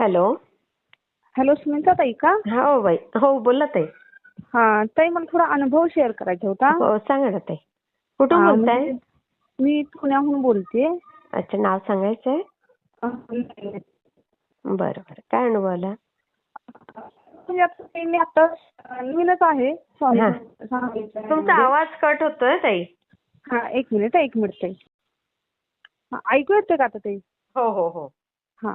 Hello. Hello Smita ताई का? हो बाई. हो बोला ताई. हा ताई मला थोडा अनुभव शेअर करायचा होता. हो सांगा ना ताई. कुठून हा, बोलताय? म्हणजे मी पुण्याहून बोलते. अच्छा नाव सांगायचंय? बरं बरं. काय अनुभव आला? म्हणजे आता ताई मी आता नवीनच आहे. स्वामी हा. स्वामींच्या तुमचा मध्ये. आवाज कट होतोय ताई. हा एक मिनिट एक मिनिट ताई. हा, ऐकू येते का आता ताई? हो हो हो. हा.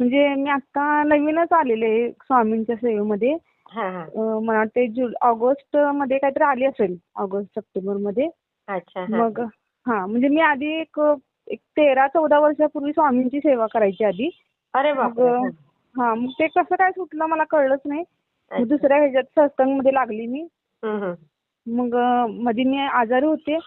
म्हणजे मी आता नवीनच आलेले स्वामींच्या सेवेमध्ये मला वाटते ऑगस्टमध्ये काहीतरी आली असेल ऑगस्ट सप्टेंबरमध्ये हा. मग हा म्हणजे मी आधी एक एक तेरा चौदा वर्षापूर्वी स्वामींची सेवा करायची आधी अरे हा. मग ते कसं काय सुटलं मला कळलंच नाही. दुसऱ्या ह्याच्यात सत्संगमध्ये लागली मी. मग मध्ये मी आजारी होते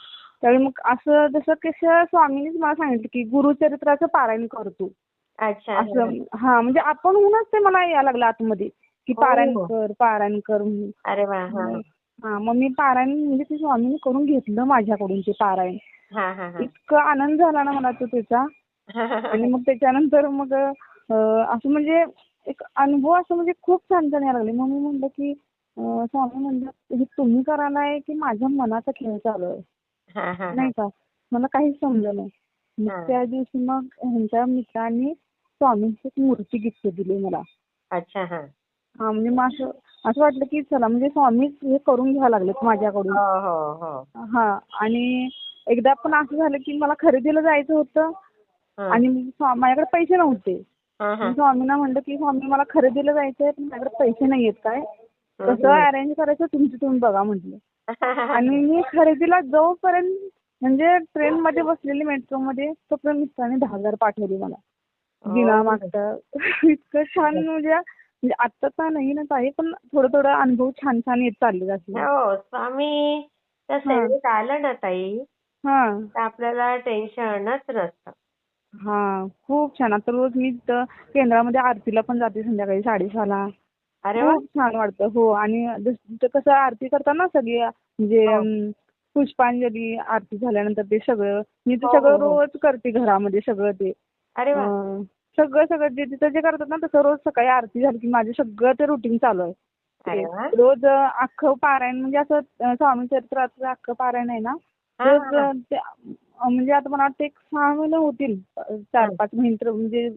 त्यावेळी मग असं जसं कसं स्वामींनीच मला सांगितलं की गुरुचरित्राचं पारायण करतो अच्छा असं हा म्हणजे आपण होऊनच ते मला यायला लागलं आतमध्ये की हो. पारायण कर पारायण कर म्हणून. अरे वा हा. हा मग मी पारायण म्हणजे ते स्वामींनी करून घेतलं माझ्याकडून ते पारायण. हा हा हा. इतकं आनंद झाला ना मला तो त्याचा. आणि मग त्याच्यानंतर मग अं, असं म्हणजे एक अनुभव असं म्हणजे खूप छान छान यायला लागले. मग मी म्हणलं की अं, स्वामी म्हणलं हे तुम्ही करायलाय की माझ्या मनाचा खेळ चालू आहे. हा हा हा. नाही का? मला काहीच समजलं नाही. हा. मग त्या दिवशी मग ह्यांच्या मित्रांनी स्वामींची एक मूर्ती गिफ्ट दिली मला. अच्छा हा. हा म्हणजे मग असं असं वाटलं की चला म्हणजे स्वामीच हे करून घ्यावं लागलेत माझ्याकडून. हो हो हो. हा आणि एकदा पण असं झालं की मला खरेदीला जायचं होतं हा. आणि स्वा- माझ्याकडे पैसे नव्हते. हा, हा. मी स्वामींना म्हणलं की स्वामी मला खरेदीला जायचंय पण माझ्याकडे पैसे नाहीयेत काय? कसं. अरेंज करायचं तुमचं तुम्ही बघा म्हटलं. आणि मी खरेदीला जाऊपर्यंत म्हणजे ट्रेन मध्ये बसलेली मेट्रो मध्ये तोपर्यंत मिस्टरांनी दहा हजार पाठवले मला. हो. मागता इतकं छान म्हणजे म्हणजे आता तर नवीनच आहे पण थोडं थोडं अनुभव छान छान येत चालले हो स्वामी त्या सेवेत आलं ना ताई हा. तर आपल्याला टेन्शनच नसतं. हा खूप छान. आता रोज मी केंद्रामध्ये आरतीला पण जाते संध्याकाळी साडेसहाला. अरे वा. खूप छान वाटतं हो. आणि कसं आरती करताना सगळी म्हणजे हो. पुष्पांजली आरती झाल्यानंतर ते सगळं मी ते हो, सगळं हो, हो. रोज करते घरामध्ये सगळं ते. अरे वा. सगळं सगळं जे तिथं जे करतात ना तसं रोज सकाळी आरती झाली की माझं सगळं ते रुटीन चालू आहे. रोज अख्खं पारायण म्हणजे असं स्वामी चरित्राचं अख्खं पारायण आहे ना रोज म्हणजे आता मला वाटतं एक सहा महिने होतील चार हा. पाच महिने म्हणजे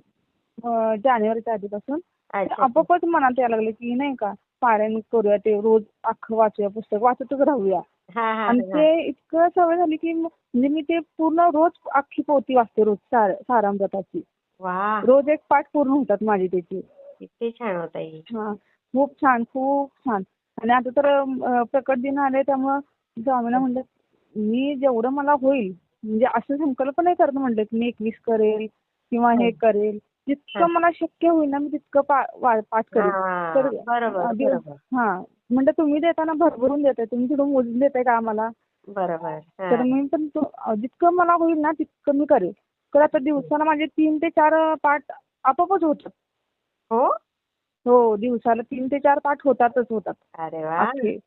जानेवारीच्या आधीपासून. आपोआपच मनात यायला लागले की नाही का पारायण करूया ते रोज अख्खं वाचूया पुस्तक वाचतच राहूया. आणि. ते इतकं सवय झाली की म्हणजे मी ते पूर्ण रोज अख्खी पोथी वाचते रोज सार सारामृताची वा. रोज एक पाठ पूर्ण होतात माझी त्याची. किती छान होता ही हा खूप छान खूप छान. आणि आता तर प्रकट दिन आले त्यामुळं स्वामीला म्हणलं मी जेवढं मला होईल म्हणजे असं संकल्प नाही करत म्हणलं की मी एकवीस करेल किंवा हे करेल हा. जितकं मला शक्य होईल ना मी तितकं पाठ करेल. हा, तर हा म्हणजे तुम्ही देताना भरभरून देताय तुम्ही तिथून मोजून देताय का आम्हाला? बरोबर. तर मी पण जितकं मला होईल ना तितकं मी करेल. तर आता दिवसाला माझे तीन ते चार पाठ आपोआपच होतात. हो? हो दिवसाला तीन ते चार पाठ होतातच होतात. अरे वा! अख्खे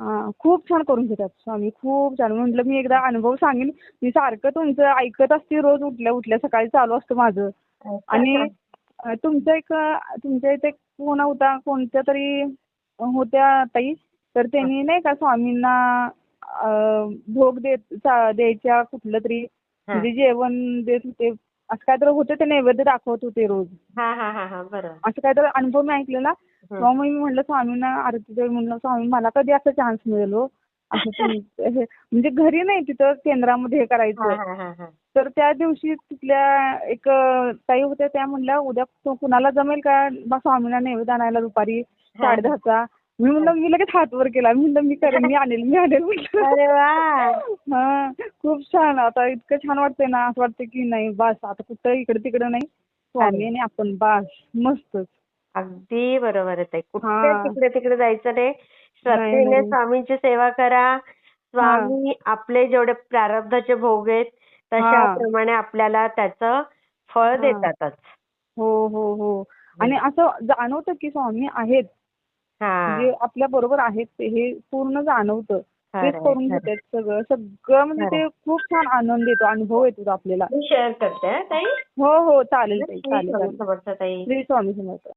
हा, खूप छान करून घेतात स्वामी खूप छान. म्हटलं मी एकदा अनुभव सांगेन. मी सारखं तुमचं ऐकत असते रोज उठल्या उठल्या सकाळी चालू असतं माझं. आणि अं, तुमचं एक अं, तुमच्या इथे एक फोन होता कोणत्या तरी होत्या ताई? तर त्यांनी नाही का स्वामींना अं, भोग देत चा- द्यायच्या कुठलं तरी. म्हणजे जेवण देत होते. असं काहीतरी होते ते नैवेद्य दाखवत होते रोज. हा हा हा हा असं काहीतरी अनुभव मी ऐकलेला. तेव्हा मी म्हणलं स्वामींना आरती देवी म्हणलं स्वामी मला कधी असं चान्स मिळेल हो? म्हणजे घरी नाही तिथं केंद्रामध्ये हे करायचं. तर त्या दिवशी तिथल्या एक ताई होत्या त्या म्हणल्या उद्या कुणाला जमेल का बा स्वामींना नैवेद्य आणायला दुपारी साडे दहाचा मी म्हणलं मी लगेच हात वर केला. मी म्हणलं मी करेन मी आणेल मी आणेल अरे वा. हा खूप छान. आता इतकं छान वाटतंय ना असं वाटतं की नाही बस आता कुठं इकडे तिकडे नाही. स्वामी आणि आपण बस मस्तच. अगदी बरोबर आहे कुठे. तिकडे तिकडे जायचं नाही. श्रद्धेने. स्वामींची सेवा करा. स्वामी आपले जेवढे प्रारब्धाचे भोग आहेत तशाप्रमाणे आपल्याला त्याचं फळ. देतातच. हो हो हो. आणि असं जाणवतं की स्वामी आहेत. हा. म्हणजे आपल्या बरोबर आहेत ते हे पूर्ण जाणवतं. तेच करून. घेतात सगळं. सगळं म्हणजे ते. खूप छान आनंद येतो अनुभव येतो आपल्याला. शेअर करते हं, ताई? हो हो चालेल ताई चालेल स्वामी समर्थ.